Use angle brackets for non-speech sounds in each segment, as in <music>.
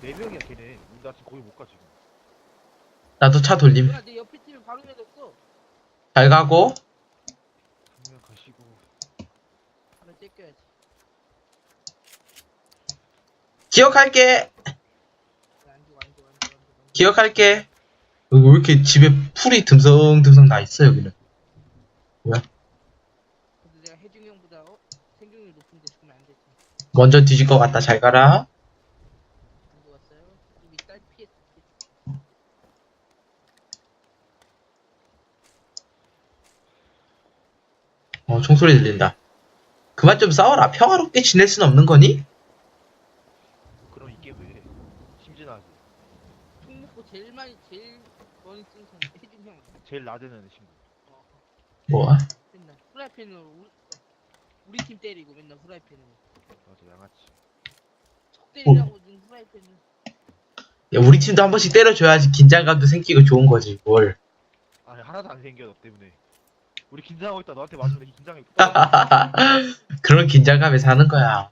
네 명이야 걔네. 나 지금 거기 못 가 지금. 나도 차 돌림. 뭐야 내 옆에 팀이 바로 내렸어 잘 가고. 분명 가시고. 바로 째껴야지 기억할게. 안 죽어 안 죽어 안 죽어 안 죽어 기억할게. 여기 왜 이렇게 집에 풀이 듬성듬성 나 있어, 여기는. 근데 내가 혜중이 형보다 어? 생존율 높은데 죽으면 안 되지 먼저 뒤질 것 같다. 잘 가라. 안 죽었어요 이미 딸 피했어 어, 총소리 들린다. 그만 좀 싸워라. 평화롭게 지낼 순 없는 거니? 그럼 이게 왜? 심진하지. 총 먹고 제일 많이 제일 많이 쓴 사람 혜중이 형 제일 나대는 친구. 어, 뭐야? 맨날 후라이팬으로 우리, 우리 팀 때리고 맨날 후라이팬으로 맞아 양아치. 척 때리라고 는 후라이팬을 야, 우리 팀도 한 번씩 때려줘야지 긴장감도 생기고 좋은 거지, 뭘. 아니 하나도 안 생겨 너 때문에. 우리 긴장하고 있다 너한테 맞으면 이 긴장이 <laughs> 그런 긴장감에 사는 거야.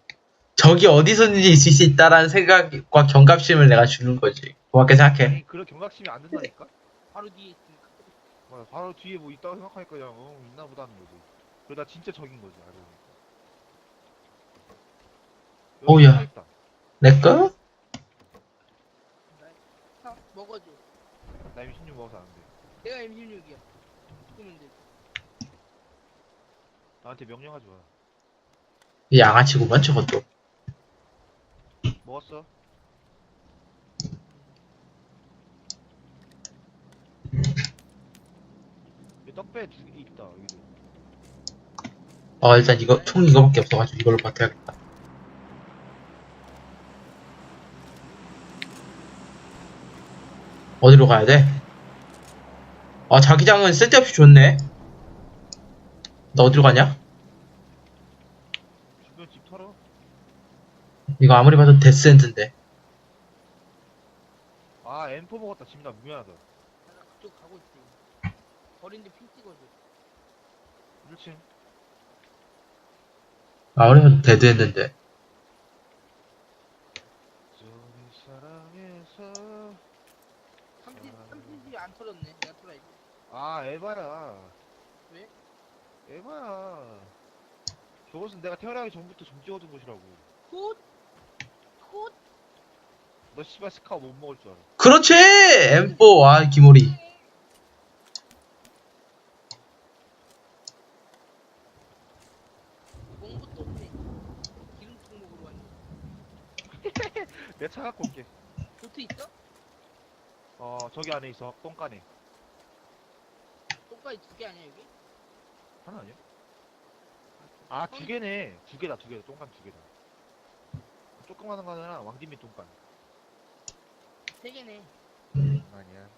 적이 어디서든지 있을 수 있다라는 생각과 경각심을 내가 주는 거지. 고맙게 생각해. 아니, 그런 경각심이 안 든다니까? 바로 뒤에 있으니까 바로 뒤에 뭐 있다고 생각하니까 그냥 어 있나 보다는 거지. 그러다 진짜 적인 거지 알고 보니까. 오야. 있다. 내 거? 사 먹어줘 나 이미 16 먹어서 안 돼. 내가 M16이야 죽으면 돼 나한테 명령하지 마. 이 양아치구만, 저것도. 먹었어? 여기 떡배 두 개 있다 여기도. 어, 일단 이거, 총 이거밖에 없어가지고 이걸로 버텨야겠다. 어디로 가야 돼? 아, 자기장은 쓸데없이 좋네. 너 어디로 가냐? 주변 집 털어. 이거 아무리 봐도 데스엔드인데. 아 M4 먹었다 집나 미안하다. 나 그쪽 가고 있지 버린데 핑 찍어줘 1층. 아무리 봐도 데드했는데. 저기 사랑해서. 30, 30이 안 털었네 내가 털어야지 아 에바야. 왜? 에바야. 저것은 내가 태어나기 전부터 점 찍어둔 곳이라고. 콧! 콧! 너 씨발 스카우 못 먹을 줄 알아. 그렇지! M4, 아, 기모리. 공부도 없네 기름통 먹으러 왔네 <laughs> 내차 갖고 올게. 보트 있어? 어 저기 안에 있어 똥간에. 똥까지 두개 아니야 여기? 하나 아니야? 아 두 개네. 두 개다 두 개다. 똥간 두 개다. 조그마한 거 하나 왕진미 똥간. 세 개네 아니야.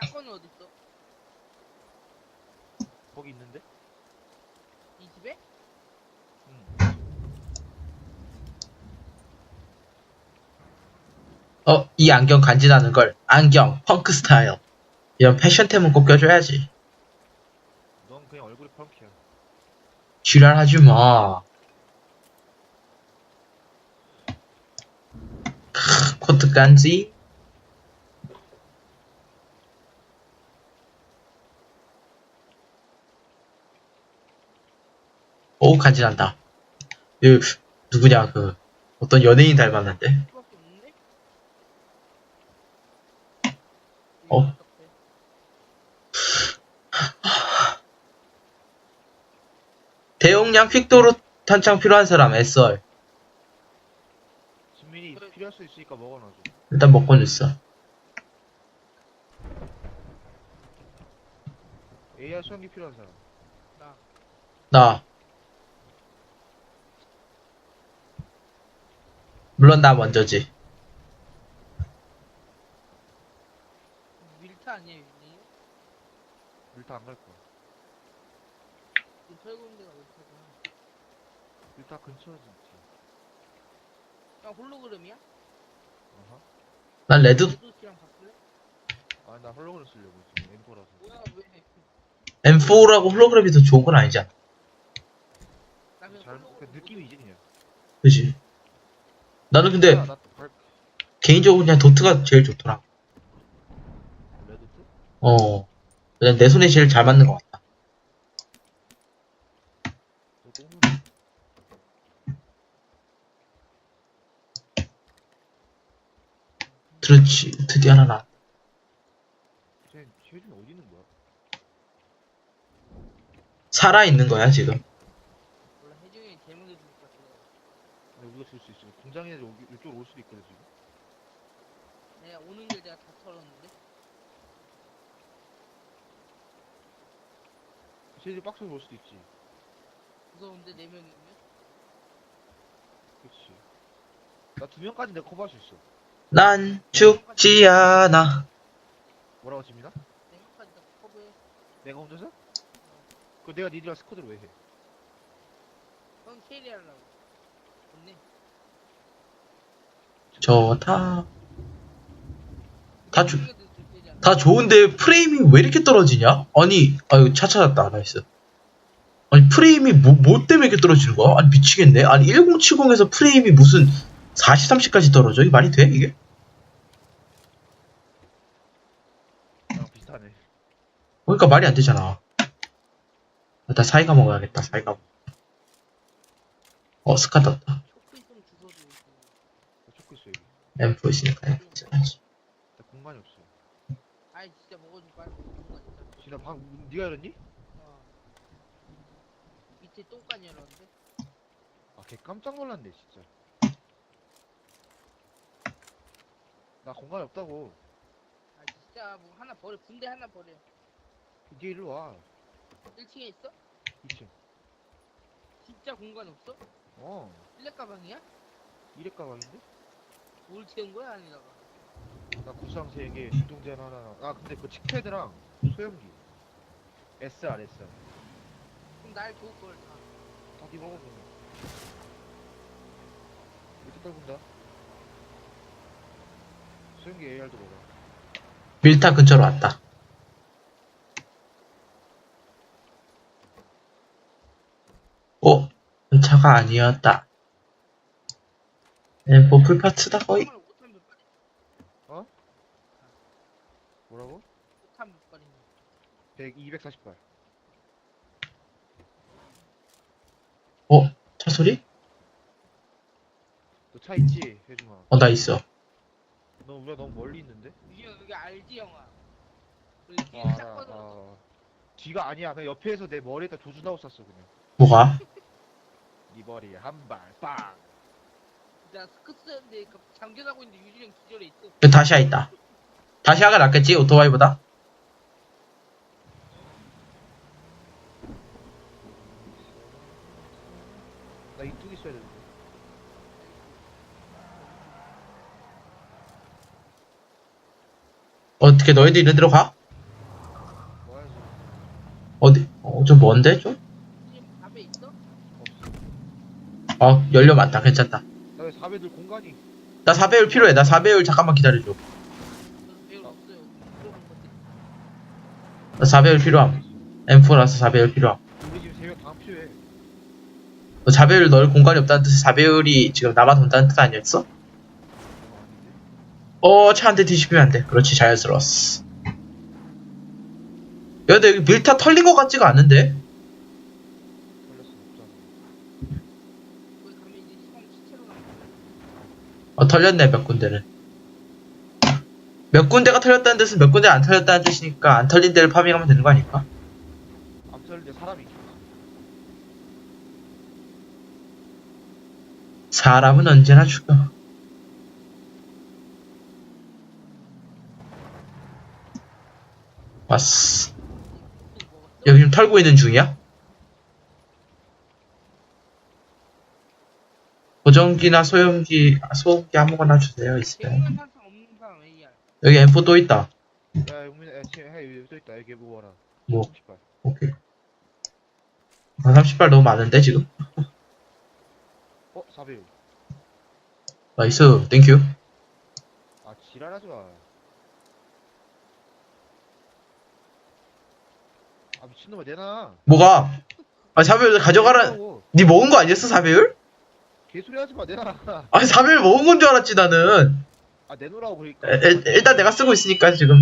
딴 거는 어딨어? 거기 있는데? 이 집에? 응. 어, 이 안경 간지나는 걸. 안경, 펑크 스타일. 이런 패션템은 꼭 껴줘야지. 넌 그냥 얼굴이 펑키야. 지랄하지 마. 크, 코트 간지? 오, 간지난다. 그, 누구냐, 그, 어떤 연예인 닮았는데? 어? 대용량 퀵도로 탄창 필요한 사람, SR. 진민이 필요할 수 있으니까 먹어놔줘. 일단 먹고는 있어. AR 수영기 필요한 사람. 나 나. 물론 나 먼저지. 밀타 여기? 일타 안 갈거야. 이 털고 데가 밀타구나 일타 근처지 있지. 야 홀로그램이야? 어허. 난 레드, 바꿀래? 아니 나 홀로그램 쓰려고 지금 M4라서. 뭐야 왜 M4라고 홀로그램이 더 좋은 건 아니잖아. 나 그냥 잘 홀로그램 그 느낌이 이제 그냥. 그지? 나는 근데 나, 나 발- 개인적으로 그냥 도트가 제일 좋더라. 레드트? 어. 그냥 내 손에 제일 잘 맞는 것 같다. 너 똥누리. 그렇지. 드디어 하나 나. 쟤, 쟤는 어디 있는 거야? 살아있는 거야, 지금. 원래 해중이 제문에 줄것 같아. 근데 우리가 줄수 있어. 공장에 여기 이쪽으로 올 수도 있거든 지금. 내가 오는 길 내가 다 털었는데. 쟤들 박스로 올 수도 있지. 무서운데 네 명이면. 그렇지. 나두 명까지 내가 커버할 수 있어. 난 죽지 않아. 뭐라고 집니다? 다. 내가 혼자서? 그 내가 니들이랑 스쿼드를 왜 해? 형 캐리 하려고. 좋네. 좋다. 다 좋, 캐리 하려고. 다 좋은데 프레임이 왜 이렇게 떨어지냐? 아니, 아유, 차 찾았다. 나이스. 아니, 프레임이 뭐, 뭐 때문에 이렇게 떨어지는 거야? 아니, 미치겠네. 아니, 1070에서 프레임이 무슨 40, 30까지 떨어져? 이게 말이 돼, 이게? 나랑 비슷하네. 그러니까 말이 안 되잖아. 일단 사이가 먹어야겠다, 사이가. 어, 스카 떴다. 초크 좀 주워줘. 초크 있어 여기. 앰프 있으니까 해야지. 나 공간이 없어. 아이 진짜 먹어줄 거야. 뭔가 진짜. 지나 방 네가 열었니? 어. 밑에 똥간이 열었는데. 아, 걔 깜짝 놀랐네 진짜. 나 공간이 없다고. 아 진짜 뭐 하나 버려. 군대 하나 버려. 이제 일로 와. 1층에 있어? 2층. 진짜 공간 없어? 어. 일렉 가방이야? 이렉 가방인데? 뭘 채운 거야 아니다가? 나 구상 3개, 진동제한 하나. 아 근데 그 칙패드랑 소형기. SR, SR. 그럼 날 좋을 걸 다. 다네 먹어 그러면. 이렇게 떨군다. 소형기 AR도 먹어. 밀타 근처로 왔다. 어? 그 차가 아니었다. 앰프 풀파츠다, 거의. 정말 못한 몇 발이? 뭐라고? 못한 몇 발이냐? 100, 240발. 어? 차 소리? 너 차 있지, 혜중아? 어, 나 있어. 너 우리가 너무 멀리 있는데? 유형 여기 알지 형아? 여기 뒤에 아, 딱 꺼져. 아. 뒤가 아니야. 그냥 옆에서 내 머리에다 조준하고 쐈어 그냥. 뭐가? <laughs> 네 머리에 한 발, 빵. 나 스크스였는데 그 장전하고 있는데 유진형 기절해 있어. 여기 다시아 있다. 다시아가 낫겠지, 오토바이보다? 나 이뚝 있어야 되는데. 어떻게 너희들 있는 데로 가? 어디? 어, 좀 먼데, 좀? 밥에 있어? 어, 연료 많다. 괜찮다. 나왜 4배들 공간이? 나 4배율 필요해. 나 4배율 잠깐만 기다려줘. 나 4배율 필요함. M4라서 4배율 필요함. 너 4배율 넣을 공간이 없다는 뜻이 4배율이 지금 남아 돈다는 뜻 아니었어? 어, 차 한 대 뒤집히면 안 돼. 그렇지, 자연스러웠어. 야, 근데 여기 밀타 털린 것 같지가 나오는 어, 털렸네, 몇 군데는. 몇 군데가 털렸다는 뜻은 몇 군데 안 털렸다는 뜻이니까 안 털린 데를 파밍하면 되는 거 아닐까? 암살인데 사람이 있겠지. 사람은 언제나 죽어. 왔어. 여기 지금 털고 있는 중이야? 보정기나 소형기, 아, 소음기 아무거나 주세요. 있어요. 여기 M4 또 있다. 야 용민, 야 지금 해 여기 또 있다. 여기 뭐 봐라. 뭐? 30발. 오케이. 아, 30발 너무 많은데, 지금? 어 4배율. 나이스, 땡큐. 아 지랄하지 마. 아 미친놈아 내놔. 뭐가? 아, 4배율 가져가라. 내놔라고. 니 먹은 거 아니었어, 4배율? 개소리 하지 마 내놔. 아니 4배율 먹은 건 줄 알았지 나는. 아 내놓으라고 그러니까. 에, 일- 일단 내가 쓰고 있으니까 지금.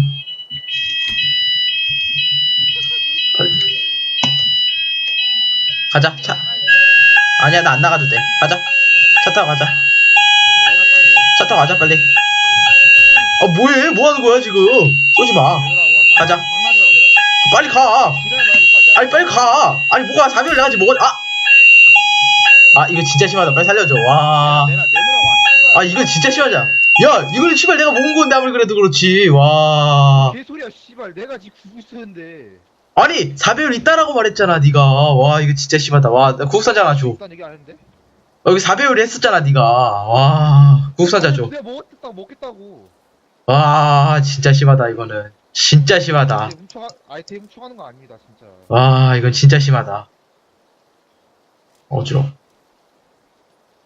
가자 차. 아니야 나 안 나가도 돼. 가자. 차 타고 가자. 내놔 빨리 차 타고 가자 빨리. 아 뭐해? 뭐 하는 거야 지금? 쏘지 마. 내놓으라고. 가자. 빨리 가. 아니 빨리 가. 아니 뭐가 4배율 내가지 먹었 아! 아 이거 진짜 심하다. 빨리 살려줘. 와. 아 이거 진짜 심하자 야 이거는 씨발 내가 먹은 건데 아무리 그래도 그렇지. 와. 개소리야 씨발. 내가 지금 구고 있었는데. 아니 4배율 있다라고 말했잖아 네가. 와 이거 진짜 심하다. 와나 구급사자 하나 줘 일단 얘기 안 했는데? 어, 여기 4배율 했었잖아 네가. 와 구급사자 내가 먹었다고 먹겠다고. 줘와 진짜 심하다 이거는 진짜 심하다. 아이템 훔쳐 아이템 훔쳐가는 거 아닙니다 진짜. 와 이건 진짜 심하다. 어지러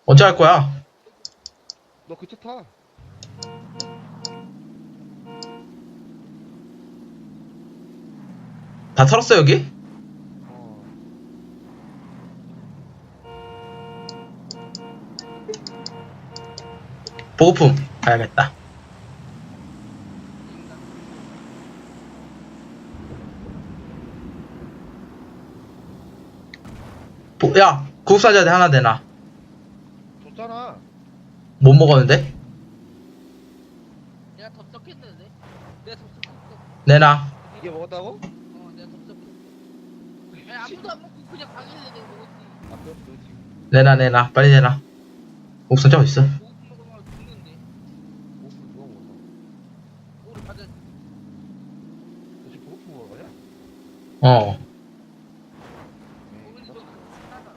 언제 할 거야? 너그차 타. 다 털었어 여기? 어. 보급품 가야겠다 보- 야 구급사자 하나 내놔. 줬잖아. 못 먹었는데? 내가 덥석했는데? 내가 덥석했어. 내놔. 이게 먹었다고? 어 내가 덥석했어. 아니 아무도 안 먹고 그냥 가길래 내가 먹었지. 아 그럼 그렇지. 내놔 내놔. 빨리 내놔. 구급사자 어딨어 고급 먹으면 죽는데 보고프 누가 먹었어? 우리 가자 너 지금 보고프 먹은 거냐? 어. 오늘 저 하나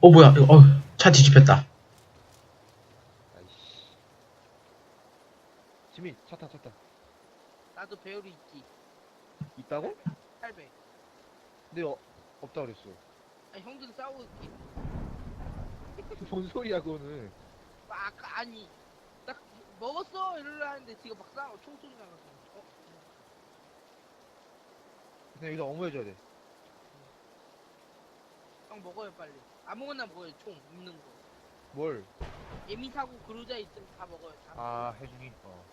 어 뭐야 이거 어, 차 뒤집혔다 아이씨. 지민 차 타, 차 타. 나도 배열이 있지 있다고? 800 근데 어, 없다 그랬어. 아니 형들 싸우고 있지 <laughs> 뭔 소리야 그거는. 막 아까 아니 딱 먹었어 이러려 하는데 지가 막 싸워 총소리 나가서 어? 근데 여기다 어머해줘야 돼. 형 먹어요 빨리 아무거나 먹어요 총 있는 거 뭘? 예미 사고 그러자 있으면 다 먹어요 다 아 해중이. 어.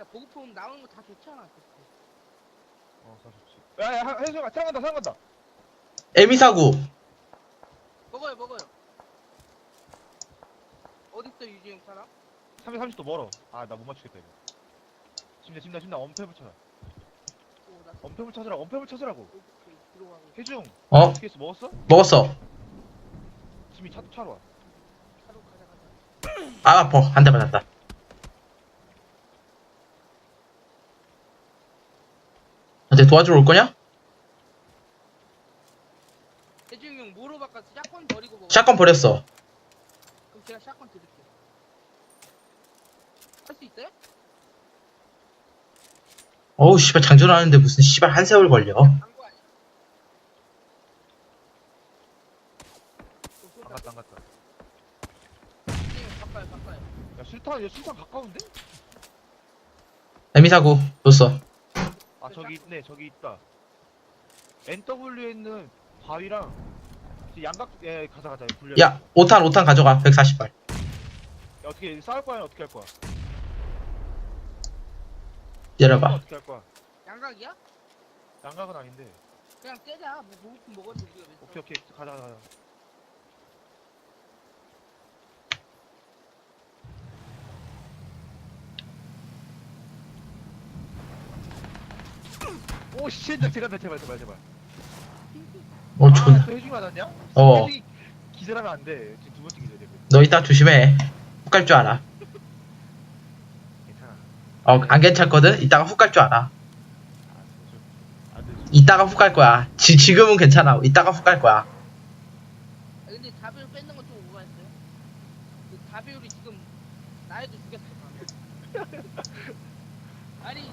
야, 보급품 나오는 거 다 좋잖아 그때. 어, 사 좋지. 야야 간다, 차 간다. 에미사구 먹어요 먹어요 어딨어 유지형 사람? 330도 멀어. 아 나 못 맞추겠다 이거. 심나 심나 심나 엄폐물 찾아. 오, 나 엄폐물 찾으라. 엄폐물 찾으라고. 오케이 들어가고. 해중. 어 먹었어? 먹었어 지민 차 차로 와. 차로 가자 가자 아 아파 한 대 맞았다 어때 도와주러 올 거냐? 대중이 형 뭐로 바꿨어? 샷건 버리고 먹어 샷건 버렸어 그럼 제가 샷건 드릴게요 할 수 있어요? 어우 씨발 장전하는데 무슨 씨발 한 세월 걸려 광고 아니야? 어, 안 갔다 안 갔다. 대중이 형 바꿔요 바꿔요 야 술탄 야 술탄 가까운데? 에미사구 줬어 아 저기 있네 저기 있다. NW에 있는 바위랑 양각 예 가자 가자. 야 5탄 5탄 가져가 140발 야, 어떻게 싸울 거야 어떻게 할 거야? 내려봐 어떻게 할 거야? 양각이야? 양각은 아닌데. 그냥 떼자 뭐 보급품 먹어도 우리가 왜 오케이 오케이 가자 가자. 가자. 오 씨, 나 제발 제발 제발 제발. 어 존나 아, 또 해중이 맞았냐? 어. 해중이 기절하면 안 돼. 지금 두 번째 기절이야. 너 이따 조심해 훅 갈 줄 알아 괜찮아. 어 안 괜찮거든? 이따가 훅 갈 줄 알아 아, 안 돼. 이따가 훅 갈 거야 지, 지금은 괜찮아 이따가 훅 갈 거야 아, 근데 다비율 뺏는 건 좀 오버했어요 그 다비율이 지금 나에도 죽였어 <laughs> 아니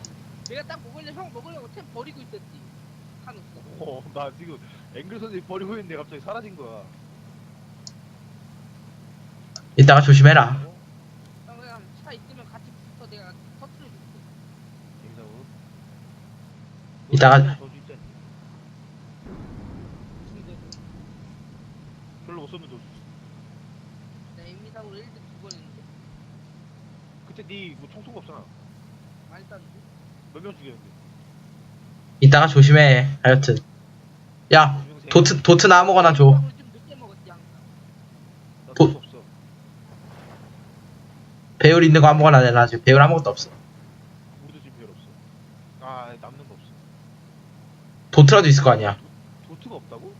내가 딱 먹으려 형 먹으려고 템 버리고 있었지 한 없어 어, 나 지금 앵글 선생님 버리고 있는데 갑자기 사라진 거야. 이따가 조심해라 어? 형 그냥 차 있으면 같이 붙어 내가 터트려 줄게 여기서. 이따가- 저주 있잖니. 근데 별로 못 쏘면 너 이상으로 1등 두번 했는데 그때 니뭐 총쏜거 없잖아. 많이 땄는데 몇 명 죽였는데. 이따가 조심해. 하여튼. 야. 도트, 도트나 아무거나 줘. 좀 늦게 먹었지 항상 나 도- 없어. 배율 있는 거 아무거나 내놔. 지금 배율 아무것도 없어. 우리도 지금 별 없어. 아 남는 거 없어. 도트라도 있을 거 아니야. 도트가 없다고?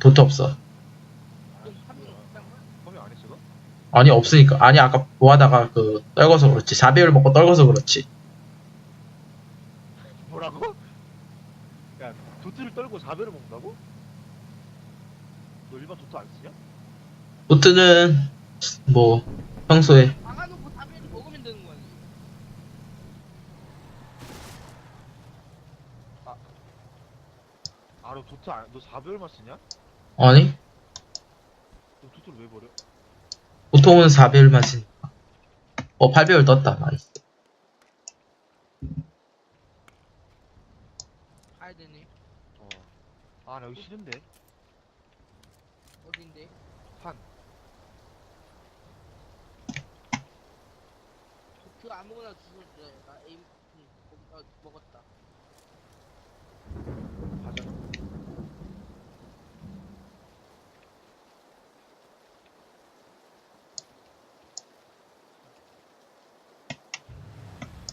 도트 없어. 아, 좀 파밍 뭐야. 못한 거야? 범이 안 했어 너? 아니, 없으니까. 아니, 아까 뭐 하다가 그, 떨궈서 그렇지. 4배율 먹고 떨궈서 그렇지. 뭐라고? 야 도트를 떨고 4배를 먹는다고? 너 일반 도트 안 쓰냐? 도트는, 뭐, 평소에. 막아놓고 다면이 먹으면 되는 거 아니야 아 너 도트 안, 너 4배율만 쓰냐? 아니, 너 도트를 왜 버려? 보통은 4배율만 쓰니까. 어, 8배율 떴다. 나이스. 가야 되네 어. 아 나 여기 싫은데. 어딘데 판. 그 아무거나 주워줘 나 에임 응, 어, 먹었다 가자.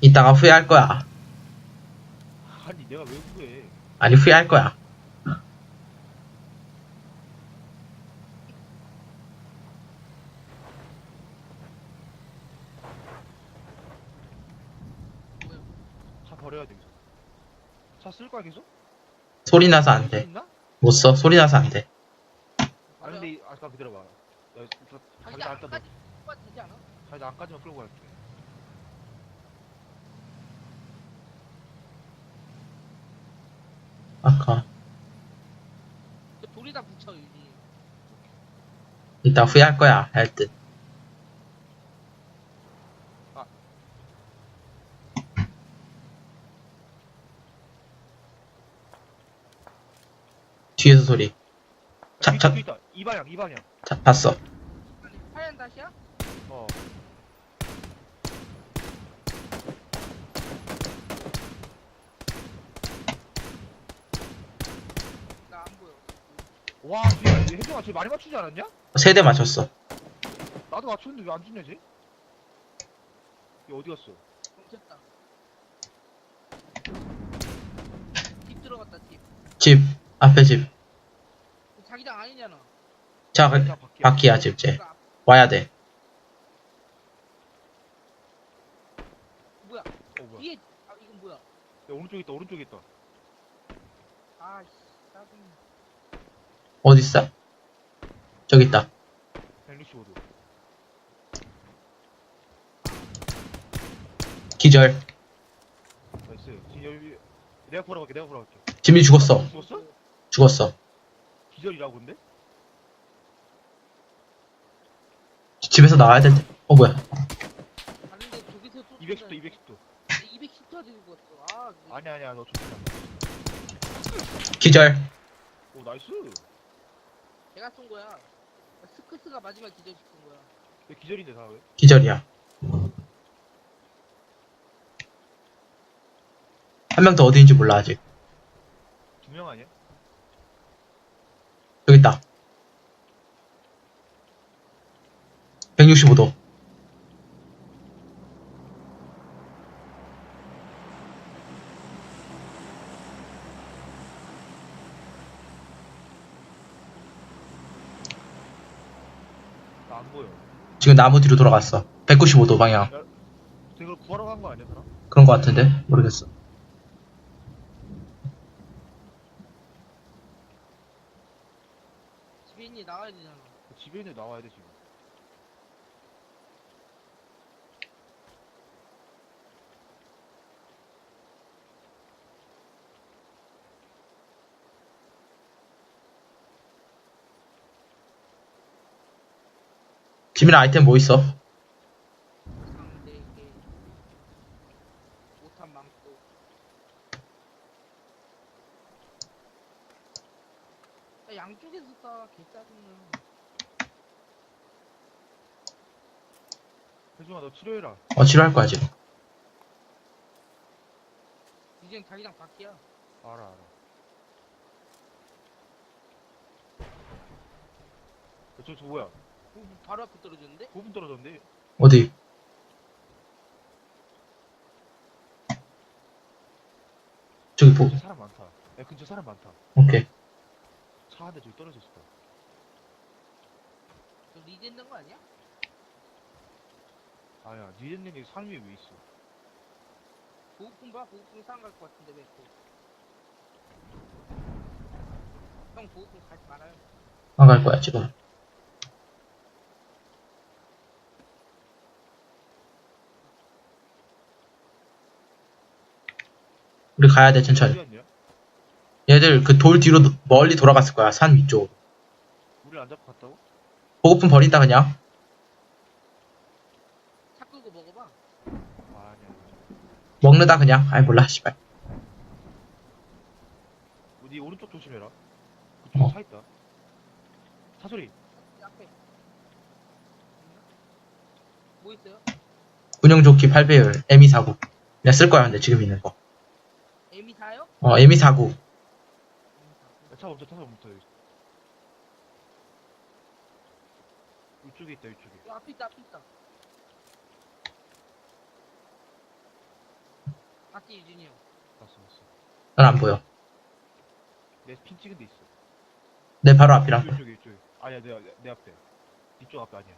이따가 후회할 거야. 아니 내가 왜 후회? 아니, 후회할 거야 차 버려야 돼. 여기서. 차쓸 거야 계속? 소리 나서 안 돼. 있나? 못 써. 소리 나서 안 돼. 아 근데 이- 아까 기다려봐. 야, 저 자기 뽑아 되지 않아? 자기가 안까지만 끌고 갈게. 아까. 그 돌이 다 붙여 여기 이따 후회할 거야. 하여 뒤에서 소리. 자, 자, 있다. 이 방향, 이 방향. 자, 봤어. 하얀 다시야? 어. 나 안 보여 와, 뒤에 혜정아, 쟤 많이 맞추지 않았냐? 세 대 맞췄어. 나도 맞췄는데 왜 안 죽냐 쟤? 얘 어디 갔어? 멈췄다 집 들어갔다 집 집. 앞에 집. 자기장 아니잖아 자, 그냥 그-. 바퀴야, 집, 쟤. 그 앞- 와야 돼. 뭐야 어 뭐야? 뒤에 아 이건 뭐야 야 오른쪽에 있다, 오른쪽에 있다. 아씨 짜증나 어딨어? 저기 있다. 165도. 기절. 나이스. 지금 여기 내가 보러 갈게, 내가 보러 갈게. 지민이 죽었어. 죽었어? 죽었어. 기절이라고 근데? 집에서 나와야 될 때. 어, 뭐야. 다른데 저기서 또 210도, 210도. 210도 죽었어 아 그- 아니야, 아니야, 너 않아. 기절. 오, 나이스. 내가 쏜 거야 스크스가 마지막 기절 시킨 거야 왜 기절인데 다 왜? 기절이야. 한 명 더 어디인지 몰라, 아직. 두 명 아니야? 여기 있다. 165도. 나안 보여. 지금 나무 뒤로 돌아갔어. 195도 방향. 이걸 구하러 간 거 아니야, 사람? 그런 거 같은데? 모르겠어. 집에 있니 나와야 되잖아 집에 있는 애 나와야 돼, 지금. 지민아 아이템 뭐 있어? 양쪽에서 싸 개 짜증나 혜중아 너 치료해라. 어 치료할 거야 지금 이젠 자기장 바뀌야. 알아 알아. 저, 저 뭐야? 오, 바로 앞에 떨어졌는데? 5분 떨어졌는데? 어디 저기 보 근처 사람 많다. 야 근처 사람 많다. 오케이 차 한 대 저기 떨어졌어. 저 리젠된 거 아니야? 아야 니네님이 산 위에 왜 있어? 보급품 봐. 보급품 상갈 것 같은데 왜 또? 형 보급품 가지 말아요. 안 갈 거야 지금 우리 가야 돼 천천히 어디 갔냐? 얘들 그 돌 뒤로 도- 멀리 돌아갔을 거야 산 위쪽 우리를 안 잡고 갔다고? 보급품 버린다 그냥 차 끌고 먹어봐. 아 아니야. 먹는다 그냥 아이 몰라 씨발 네 오른쪽 조심해라. 그쪽에 어. 차 있다. 차 소리. 이 앞에. 뭐 있어요? 군용 조끼 8배율 M249 내가 쓸 거야 근데 지금 있는 거 에미? 어 M249 야, 차 멈춰 차 여기. 이쪽에 있다 이쪽에. 야, 앞에 있다, 앞에 있다. 봤지, 유진이 형? 봤어 봤어. 난 안 보여 내 핀 찍은 데 있어. 내 바로 앞이랑 이쪽에 이쪽에. 아니야 내, 내, 내 앞에. 이쪽 앞에 아니야.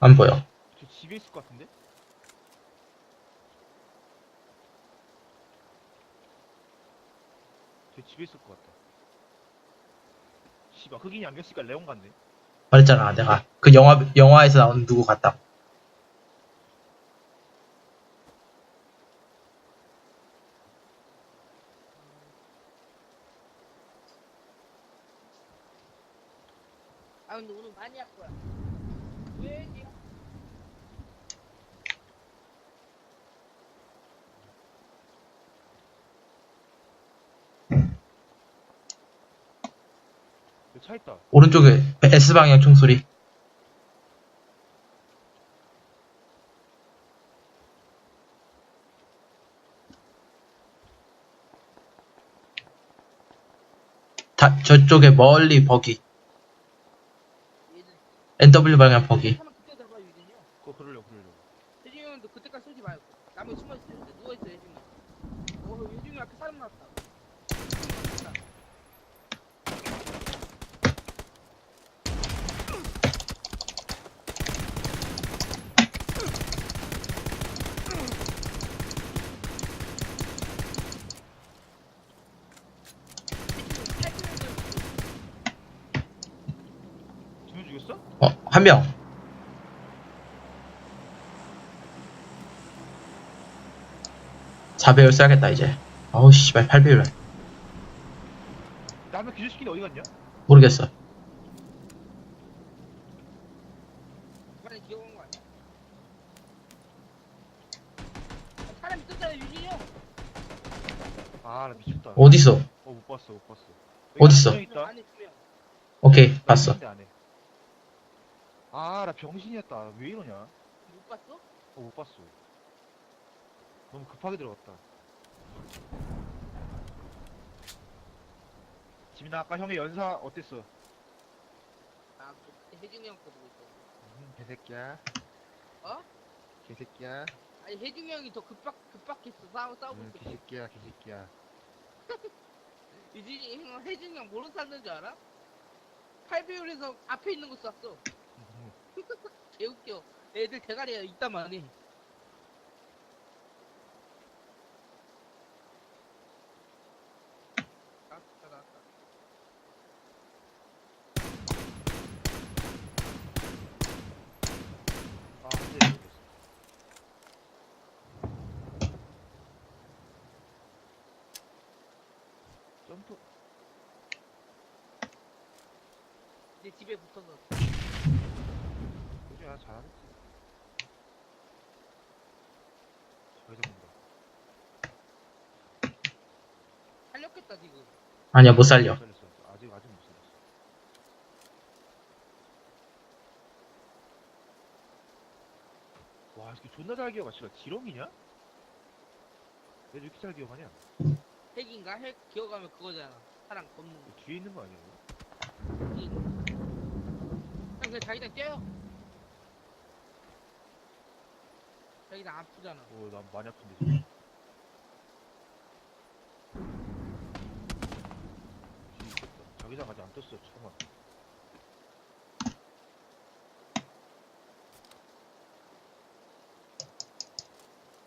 안 보여 저 집에 있을 것 같은데? 저 집에 있을 것 같다. 씨발 흑인이 쓰니까 레온 같네. 말했잖아 내가 그 영화 영화에서 나오는 누구 같다 아, 근데 오늘 많이 할 거야. 왜? 이게? 여기 차 있다. 오른쪽에 S방향 총소리. 다 저쪽에 멀리 버기. NW 방향 버기 4배율 써야겠다 이제. 아우 씨발 8배율. 남의 기술스킨 어디 갔냐? 모르겠어. 아, 어디서? 어딨어? 못 봤어 못 봤어. 어딨어? 오케이 봤어. 아나 병신이었다. 왜 이러냐? 못 봤어? 어못 봤어. 너무 급하게 들어갔다. 지민아, 아까 형의 연사 어땠어? 아, 그 혜진이 형 거 보고 있어. 음, 개새끼야. 어? 개새끼야. 아니 혜중이 형이 더 급박 급박했어 싸우 싸우고 음, 있어. 개새끼야, 개새끼야. <laughs> 유진이 형 혜중이 형 뭐로 쐈는 줄 알아? 8배율에서 앞에 있는 거 쐈어. 음, <laughs> 개웃겨. 애들 대가리가 이따만해. 나왔다 나왔다. 아, 근데 이거 됐어. 점프. 내 집에 붙어서 그지 아 잘하겠지. 잘 잡는다. 살렸겠다 지금 아니야, 못 살려. 못 살렸어. 아직 아직 못 살렸어. 와 이렇게 존나 잘 기억하 씨발 지렁이냐? 왜 이렇게 잘 기억하냐? 핵인가? 핵 기어가면 그거잖아 사람 걷는 거 뒤에 있는 거 아니야? 이거? 뒤에 있는 거. 형 그냥 자기장 뛰어요 자기장 아프잖아 어, 난 많이 아픈데 지금. 뒤에 있겠다. 자기장 아직 안 떴어. 잠깐만.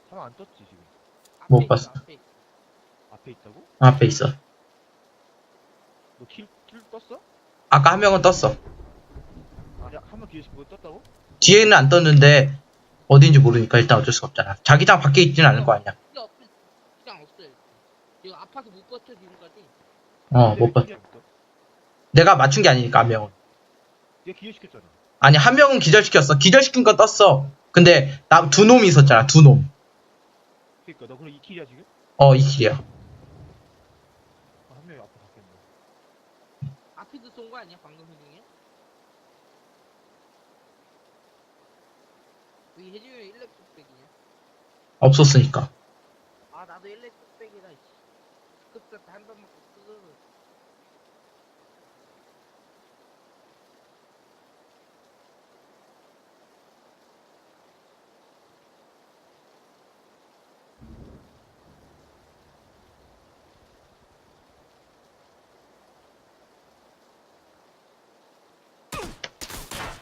사람 안 떴지 지금. 앞에 못 있어, 봤어. 앞에 있어. 앞에 있다고? 앞에 있어. 너킬 킬 떴어? 아까 한 명은 떴어. 아니 한번 기회식 그거 떴다고? 뒤에는 안 떴는데, 어딘지 모르니까 일단 어쩔 수가 없잖아. 자기장 밖에 있지는 않을 거 아니야. 필요 없어 그냥 없어요 이거 아파서 못 버텨 지금까지 어, 근데 못왜 봤. 내가 맞춘 게 아니니까, 한 명은. 얘 기회시켰잖아. 아니, 한 명은 기절시켰어. 기절시킨 건 떴어. 근데, 나, 두 놈이 있었잖아, 두 놈. 그니까 너 그럼 이 킬이야 지금? 어, 이 길이야. 아, 한 명이 앞에 갔겠네. 앞에서 쏜 거 아니야 방금 그 중에 여기 해중이 일렉트백이냐 없었으니까. 아 나도 일렉트백이다 급사 한번 먹고 끄고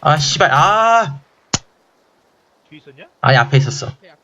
아, 씨발, 아. 뒤에 있었냐? 아니, 앞에 있었어. 앞에 앞에